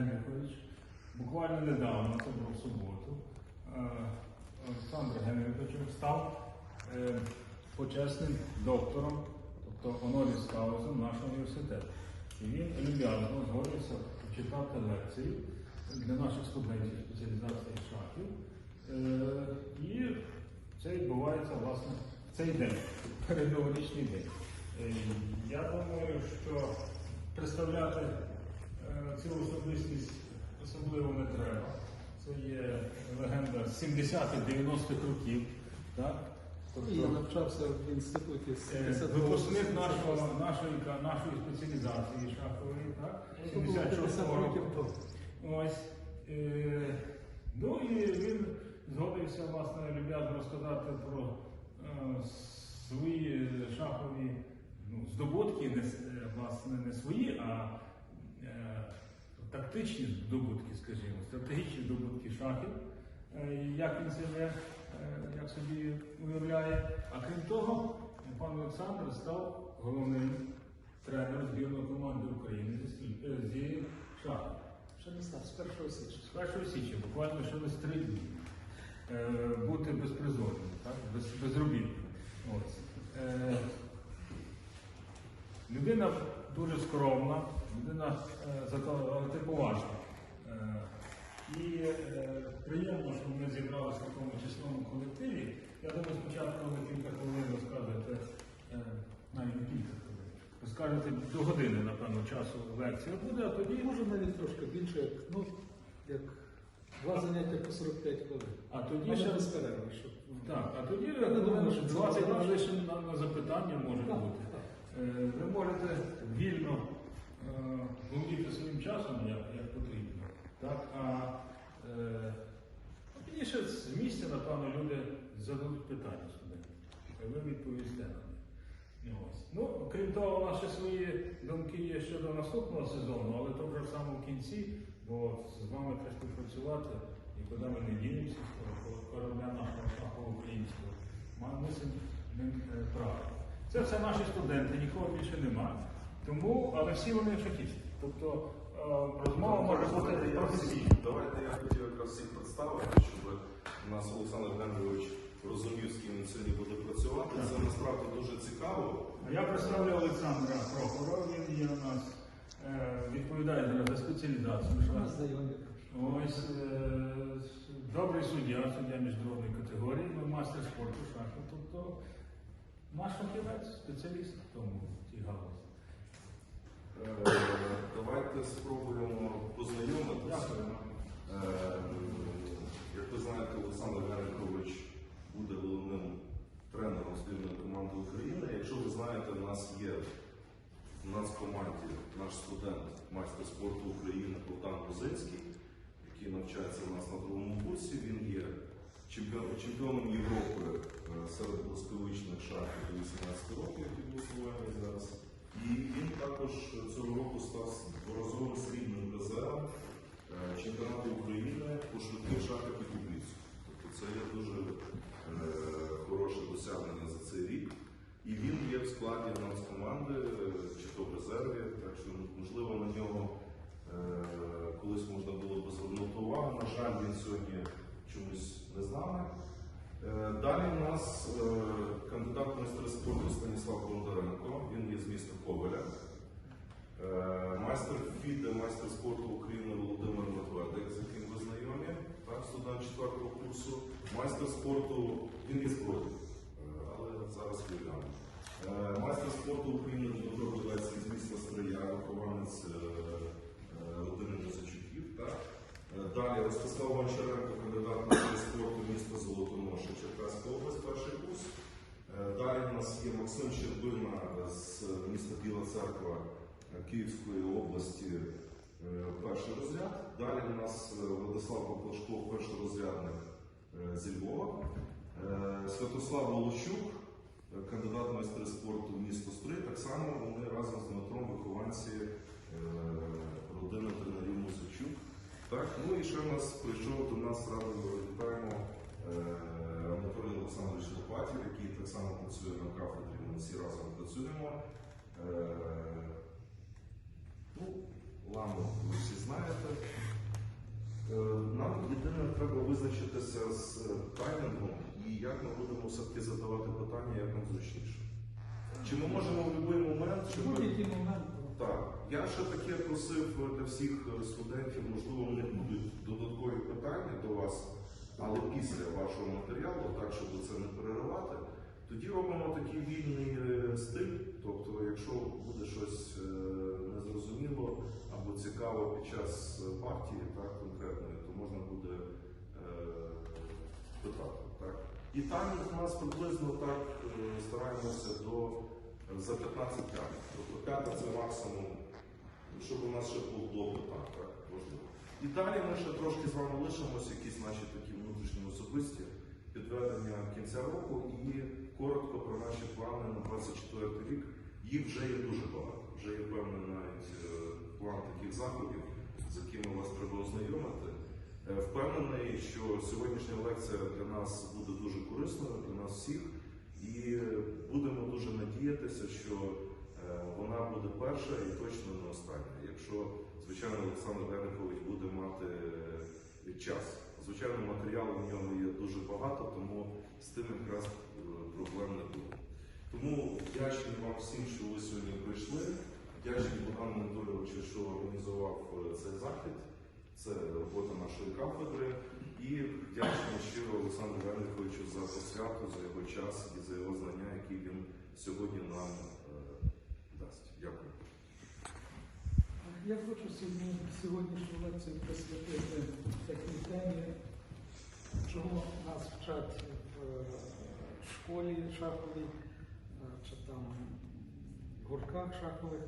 Генрихович. Буквально недавно, це було в суботу, е, Олександр Генрихович став е, почесним доктором, тобто honoris causa нашого університету. І він люб'язно згодився читати лекцію для наших студентів спеціалізації шахів. Е, І це відбувається власне в цей день, передноворічний день. Е, Я думаю, що представляти цю особистість особливо не треба. Це є легенда 70-90-х років. Так? І я навчався в інституті з Е, 70 Випускник нашого, нашої, нашої спеціалізації шахової, так? 76 50 року. років. Ось. Е, ну і він згодився власне люб'язно розказати про е, свої шахові ну, здобутки, не, е, власне, не свої, а е, тактичні здобутки, скажімо, стратегічні здобутки шахів, е, як він себе, е, як собі уявляє. А крім того, пан Олександр став головним тренером збірної команди України зі, е, шахів. Ще не знав, з першого січня. З 1 січня, буквально ще лише три дні. Бути безпризорним? Без, безробітним. Ось. Людина дуже скромна, людина е, зато але поважна. Е, і е, приємно, що ми зібралися в такому чесному колективі. Я думаю, спочатку ви кілька хвилин розкажете, навіть не кілька хвилин, розкажете до години, напевно, часу лекція буде, а тоді Може навіть трошки більше, як, ну, як два заняття по 45 хвилин. А тоді ще без перерви, щоб... так, а тоді Я думаю, що це 20 буде важко. лише на, на запитання може Так, бути. Е, Ви можете вільно е, володіти своїм часом, як, як потрібно. Так? А е, пізніше з місця, напевно, люди зададуть питання студентам. Ви відповісте на них. Ось. Ну, крім того, у нас ще свої думки є щодо наступного сезону, але то вже в самому кінці, бо з вами треба співпрацювати, куди ми не дінемося з корабля нашого шахового українського. Мусимо ним е, правити. Це все наші студенти, нікого більше немає. Тому, але всі вони фахівці. Тобто е, розмова може бути професійна. Давайте я хотів якраз всіх представити, щоб у нас Олександр Генрихович розумів, з ким він сьогодні буде працювати. Це насправді дуже цікаво. Я представлю Олександра Прохорова, він є у нас е, відповідає за спеціалізацію. Шахів. Ось е, добрий суддя, суддя міжнародної категорії, ну, мастер спорту шаху. Тобто наш фахівець, спеціаліст в тому в тій галузі. Е, Давайте спробуємо познайомитися. Е, Як ви знаєте, Олександр Генрихович буде головним тренером збірної команди України. Якщо ви знаєте, у нас є у нас в команді наш студент, майстер спорту України Богдан Бузинський, який навчається у нас на другому курсі. Він є чемпіоном Європи серед блискавичних шахів до 18 років, який був освоєний зараз. І він також цього року став дворазовим срібним призером чемпіонату України по швидких шахах і кубліцу. Тобто це є дуже е, хороше досягнення за цей рік. І він є в складі нацкоманди, е, чи то в резерві, так що можливо на нього е, колись можна було б звернути увагу. На жаль, він сьогодні чомусь не з нами. Е, Далі у нас е, кандидат в спорту Станіслав Бондаренко, він є з міста Коваля. Е, Майстер ФІДе, майстер спорту України Володимир Медведик, з яким ви знайомі, так, студент 4 курсу. Майстер спорту, він є з проти, е, але зараз хвилюємо. Майстер спорту України Дмитро Білецький з міста Стрия, вихованець родини Музичуків. Далі Ростислав Гончаренко, кандидат майстер спорту міста Золотоноша, Черкаська область, перший курс. Е, Далі у нас є Максим Щербина з міста Біла Церква Київської області, е, перший розряд. Далі у нас е, Владислав Поплашков, першорозрядник е, зі Львова. Святослав Волощук, кандидат майстри спорту місто Стрий. Так само вони разом з Дмитром вихованці родини тренерів Мусичук. Так, ну і ще в нас прийшов до нас радо вітаємо Анатолій Олександрович Лопатів, який так само працює на кафедрі. Ми всі разом працюємо. Е, ну, програму ви всі знаєте. Е, Нам єдине треба визначитися з таймінгом і як ми будемо все-таки задавати питання, як нам зручніше. Чи ми можемо в будь-який момент, чи ми будь-який момент. так, я ще таке просив для всіх студентів, можливо, в них будуть додаткові питання до вас, але після вашого матеріалу, так, щоб це не переривати, тоді робимо такий вільний е, стиль. Під час е, партії, так, конкретної, то можна буде е, питати. Так. І там у нас приблизно так е, стараємося до за 15 п'ять. Тобто п'ята це максимум, щоб у нас ще був блок питань, так, можливо. І далі ми ще трошки з вами лишимося, якісь наші такі внутрішні особисті підведення кінця року і коротко про наші плани на 24 рік. Їх вже є дуже багато. Вже є е, план таких заходів, з якими вас треба ознайомити. Е, Впевнений, що сьогоднішня лекція для нас буде дуже корисною, для нас всіх, і будемо дуже надіятися, що е, вона буде перша і точно не остання. Якщо, звичайно, Олександр Генрикович буде мати е, час. Звичайно, матеріалу в ньому є дуже багато, тому з тим якраз проблем не буде. Тому вдячний вам всім, що ви сьогодні прийшли. Вдячний Богдану Анатолійовичу, що організував е, цей захід. Це робота нашої кафедри. І вдячний щиро Олександру Генриковичу за посвяту, за його час і за його знання, які він сьогодні нам е, дасть. Дякую. Я хочу сьогодні, сьогоднішню лекцію присвятити такій темі, чого нас вчать в е, школі шаховій, чи там в гуртках шахових,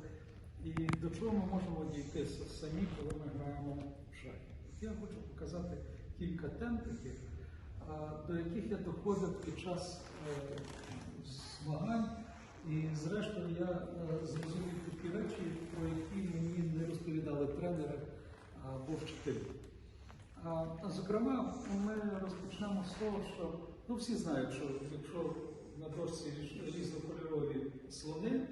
і до чого ми можемо дійти самі, коли ми граємо в шахи. Я хочу показати кілька тем таких, до яких я доходив під час е, змагань. І зрештою я е, зрозумів такі речі, про які мені не розповідали тренери або вчителі. Зокрема, ми розпочнемо з того, що ну, всі знають, що якщо на дошці різ- різнокольорові слони,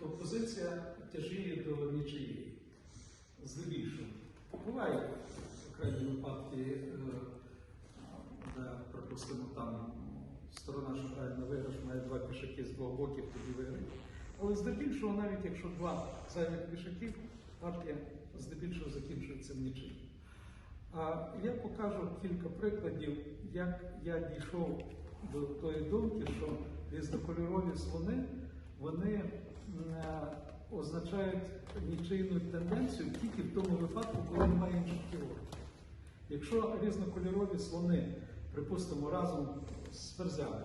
то позиція тяжіє до нічиєї. Здебільшого. Бувають окремі випадки, е, де, припустимо, там сторона, що грає на виграш, має два пішаки з двох боків, тоді виграє. Але здебільшого, навіть якщо два зайвих пішаків, партія здебільшого закінчується в нічиї. А я покажу кілька прикладів, як я дійшов до тої думки, що різнокольорові слони вони е, означають нічийну тенденцію тільки в тому випадку, коли немає інших фігур. Якщо різнокольорові слони, припустимо, разом з ферзями,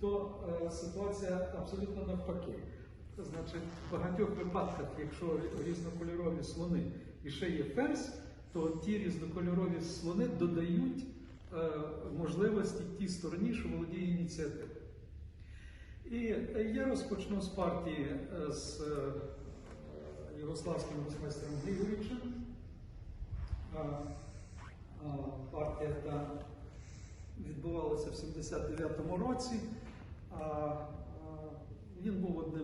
то е, ситуація абсолютно навпаки. Значить, в багатьох випадках, якщо різнокольорові слони і ще є ферзь, то ті різнокольорові слони додають е, можливості тій стороні, що володіє ініціативою. І е, я розпочну з партії е, з е, Ярославським Росмейстером Григорічем. Партія та відбувалася в 79-му році. Він був одним.